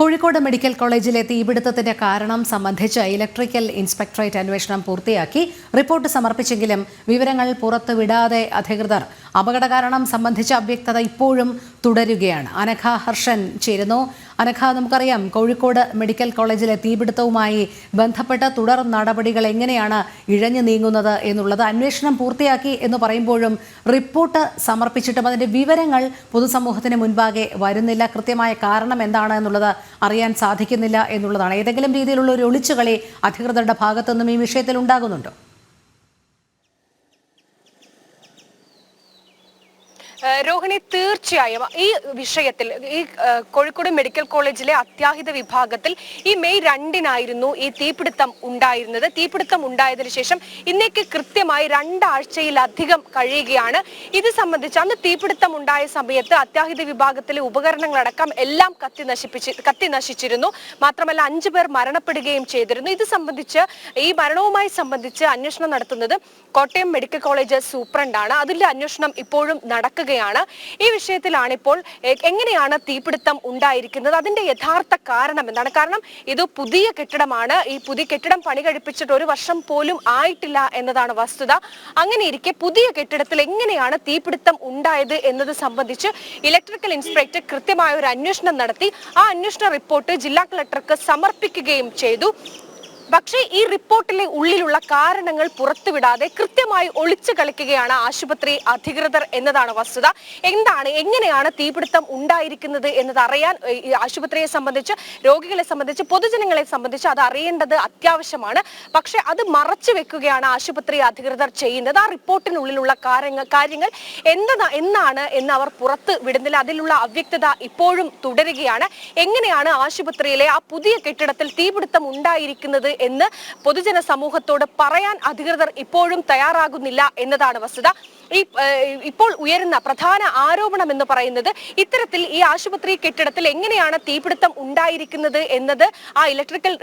Kozhikode medical കോളേജിലെ തീപിടുത്തത്തിന്റെ കാരണം സംബന്ധിച്ച് ഇലക്ട്രിക്കൽ ഇൻസ്പെക്ടറേറ്റ് അന്വേഷണം പൂർത്തിയാക്കി റിപ്പോർട്ട് സമർപ്പിച്ചെങ്കിലും വിവരങ്ങൾ പുറത്തുവിടാതെ അധികൃതർ. അപകട കാരണം സംബന്ധിച്ച അവ്യക്തത ഇപ്പോഴും തുടരുകയാണ്. അനഘ ഹർഷൻ ചേരുന്നു. അനഘ നമുക്കറിയാം കോഴിക്കോട് മെഡിക്കൽ കോളേജിലെ തീപിടുത്തവുമായി ബന്ധപ്പെട്ട തുടർ നടപടികൾ എങ്ങനെയാണ് ഇഴഞ്ഞു നീങ്ങുന്നത് എന്നുള്ളത് അന്വേഷണം പൂർത്തിയാക്കി എന്ന് പറയുമ്പോഴും റിപ്പോർട്ട് സമർപ്പിച്ചിട്ടും അതിന്റെ വിവരങ്ങൾ പൊതുസമൂഹത്തിന് മുൻപാകെ വരുന്നില്ല. കൃത്യമായ കാരണം എന്താണ് എന്നുള്ളത് അറിയാൻ സാധിക്കുന്നില്ല എന്നുള്ളതാണ്. ഏതെങ്കിലും രീതിയിലുള്ള ഒരു ഒളിച്ചുകളി അധികൃതരുടെ ഭാഗത്തുനിന്നും ഈ വിഷയത്തിൽ ഉണ്ടാകുന്നുണ്ടോ? രോഹിണി തീർച്ചയായും ഈ വിഷയത്തിൽ ഈ കോഴിക്കോട് മെഡിക്കൽ കോളേജിലെ അത്യാഹിത വിഭാഗത്തിൽ ഈ മെയ് രണ്ടിനായിരുന്നു ഈ തീപിടുത്തം ഉണ്ടായിരുന്നത്. തീപിടുത്തം ഉണ്ടായതിനു ശേഷം ഇന്നേക്ക് കൃത്യമായി രണ്ടാഴ്ചയിലധികം കഴിയുകയാണ്. ഇത് സംബന്ധിച്ച് അന്ന് തീപിടുത്തം ഉണ്ടായ സമയത്ത് അത്യാഹിത വിഭാഗത്തിലെ ഉപകരണങ്ങളടക്കം എല്ലാം കത്തി നശിപ്പിച്ച് കത്തി നശിച്ചിരുന്നു. മാത്രമല്ല അഞ്ചു പേർ മരണപ്പെടുകയും ചെയ്തിരുന്നു. ഇത് സംബന്ധിച്ച് ഈ മരണവുമായി സംബന്ധിച്ച് അന്വേഷണം നടത്തുന്നത് കോട്ടയം മെഡിക്കൽ കോളേജ് സൂപ്രണ്ടാണ്. അതിന്റെ അന്വേഷണം ഇപ്പോഴും നടക്കുകയാണ് ഈ വിഷയത്തിലാണ് ഇപ്പോൾ എങ്ങനെയാണ് തീപിടുത്തം ഉണ്ടായിരിക്കുന്നത്? അതിന്റെ യഥാർത്ഥ കാരണം എന്താണ്? കാരണം ഇത് പുതിയ കെട്ടിടമാണ്. ഈ പുതിയ കെട്ടിടം പണി കഴിപ്പിച്ചിട്ട് ഒരു വർഷം പോലും ആയിട്ടില്ല എന്നതാണ് വസ്തുത. അങ്ങനെ ഇരിക്കെ പുതിയ കെട്ടിടത്തിൽ എങ്ങനെയാണ് തീപിടുത്തം ഉണ്ടായത് എന്നത് സംബന്ധിച്ച് ഇലക്ട്രിക്കൽ ഇൻസ്പെക്ടർ കൃത്യമായ ഒരു അന്വേഷണം നടത്തി. ആ അന്വേഷണ റിപ്പോർട്ട് ജില്ലാ കളക്ടർക്ക് സമർപ്പിക്കുകയും ചെയ്തു. പക്ഷേ ഈ റിപ്പോർട്ടിലെ ഉള്ളിലുള്ള കാരണങ്ങൾ പുറത്തുവിടാതെ കൃത്യമായി ഒളിച്ചു കളിക്കുകയാണ് ആശുപത്രി അധികൃതർ എന്നതാണ് വസ്തുത. എന്താണ് എങ്ങനെയാണ് തീപിടുത്തം ഉണ്ടായിരിക്കുന്നത് എന്നത് അറിയാൻ ആശുപത്രിയെ സംബന്ധിച്ച് രോഗികളെ സംബന്ധിച്ച് പൊതുജനങ്ങളെ സംബന്ധിച്ച് അത് അറിയേണ്ടത് അത്യാവശ്യമാണ്. പക്ഷേ അത് മറച്ചു വെക്കുകയാണ് ആശുപത്രി അധികൃതർ ചെയ്യുന്നത്. ആ റിപ്പോർട്ടിനുള്ളിലുള്ള കാര്യങ്ങൾ കാര്യങ്ങൾ എന്താ എന്നാണ് എന്ന് അവർ പുറത്ത് വിടുന്നില്ല. അതിലുള്ള അവ്യക്തത ഇപ്പോഴും തുടരുകയാണ്. എങ്ങനെയാണ് ആശുപത്രിയിലെ ആ പുതിയ കെട്ടിടത്തിൽ തീപിടുത്തം ഉണ്ടായിരിക്കുന്നത് എന്ന് പൊതുജന സമൂഹത്തോട് പറയാൻ അധികൃതർ ഇപ്പോഴും തയ്യാറാകുന്നില്ല എന്നതാണ് വസ്തുത. ഈ ഇപ്പോൾ ഉയരുന്ന പ്രധാന ആരോപണം എന്ന് പറയുന്നത് ഇത്തരത്തിൽ ഈ ആശുപത്രി കെട്ടിടത്തിൽ എങ്ങനെയാണ് തീപിടുത്തം ഉണ്ടായിരിക്കുന്നത് എന്നത് ആ ഇലക്ട്രിക്കൽ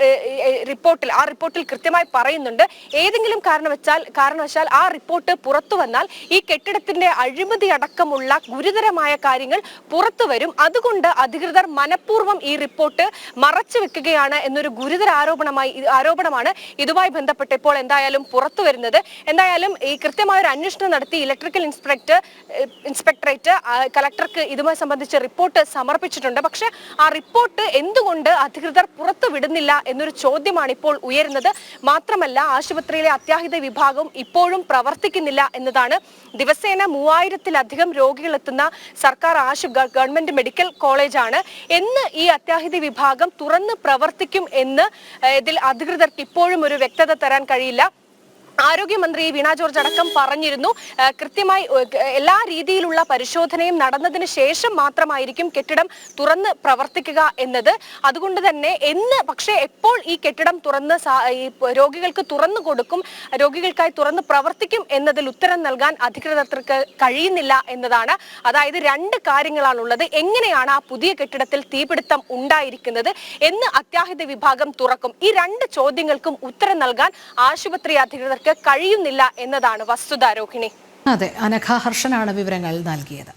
റിപ്പോർട്ടിൽ ആ റിപ്പോർട്ടിൽ കൃത്യമായി പറയുന്നുണ്ട്. ഏതെങ്കിലും കാരണവച്ചാൽ കാരണവശാൽ ആ റിപ്പോർട്ട് പുറത്തു വന്നാൽ ഈ കെട്ടിടത്തിന്റെ അഴിമതി അടക്കമുള്ള ഗുരുതരമായ കാര്യങ്ങൾ പുറത്തു വരും. അതുകൊണ്ട് അധികൃതർ മനഃപൂർവം ഈ റിപ്പോർട്ട് മറച്ചു വെക്കുകയാണ് എന്നൊരു ഗുരുതര ആരോപണമായി ആരോപണമാണ് ഇതുമായി ബന്ധപ്പെട്ട് ഇപ്പോൾ എന്തായാലും പുറത്തു വരുന്നത്. എന്തായാലും ഈ കൃത്യമായ ഒരു അന്വേഷണം നടത്തി ഇലക്ട്രിക്കൽ ഇൻസ്പെക്ടർ ഇൻസ്പെക്ടറേറ്റ് കളക്ടർക്ക് ഇതുമായി സംബന്ധിച്ച് റിപ്പോർട്ട് സമർപ്പിച്ചിട്ടുണ്ട്. പക്ഷേ ആ റിപ്പോർട്ട് എന്തുകൊണ്ട് അധികൃതർ പുറത്തു വിടുന്നില്ല എന്നൊരു ചോദ്യമാണ് ഇപ്പോൾ ഉയരുന്നത്. മാത്രമല്ല ആശുപത്രിയിലെ അത്യാഹിത വിഭാഗം ഇപ്പോഴും പ്രവർത്തിക്കുന്നില്ല എന്നതാണ് ദിവസേന മൂവായിരത്തിലധികം രോഗികൾ എത്തുന്ന സർക്കാർ ആശു ഗവൺമെന്റ് മെഡിക്കൽ കോളേജാണ്. എന്ന് ഈ അത്യാഹിത വിഭാഗം തുറന്ന് പ്രവർത്തിക്കും എന്ന് ഇതിൽ അധികൃതർക്ക് ഇപ്പോഴും ഒരു വ്യക്തത തരാൻ കഴിയില്ല. ആരോഗ്യമന്ത്രി വീണ ജോർജ് അടക്കം പറഞ്ഞിരുന്നു. കൃത്യമായി എല്ലാ രീതിയിലുള്ള പരിശോധനയും നടന്നതിന് ശേഷം മാത്രമായിരിക്കും കെട്ടിടം തുറന്ന് പ്രവർത്തിക്കുക എന്നത്. അതുകൊണ്ട് തന്നെ എന്ന് പക്ഷേ എപ്പോൾ ഈ കെട്ടിടം തുറന്ന് രോഗികൾക്ക് തുറന്നു കൊടുക്കും രോഗികൾക്കായി തുറന്ന് പ്രവർത്തിക്കും എന്നതിൽ ഉത്തരം നൽകാൻ അധികൃതർക്ക് കഴിയുന്നില്ല എന്നതാണ്. അതായത് രണ്ട് കാര്യങ്ങളാണുള്ളത്. എങ്ങനെയാണ് ആ പുതിയ കെട്ടിടത്തിൽ തീപിടുത്തം ഉണ്ടായിരിക്കുന്നത് എന്ന് അത്യാഹിത വിഭാഗം തുറക്കും. ഈ രണ്ട് ചോദ്യങ്ങൾക്കും ഉത്തരം നൽകാൻ ആശുപത്രി അധികൃതർക്ക് കഴിയുന്നില്ല എന്നതാണ് വസ്തുത രോഹിണി അതെ അനഘ ഹർഷനാണ് വിവരങ്ങൾ നൽകിയത്.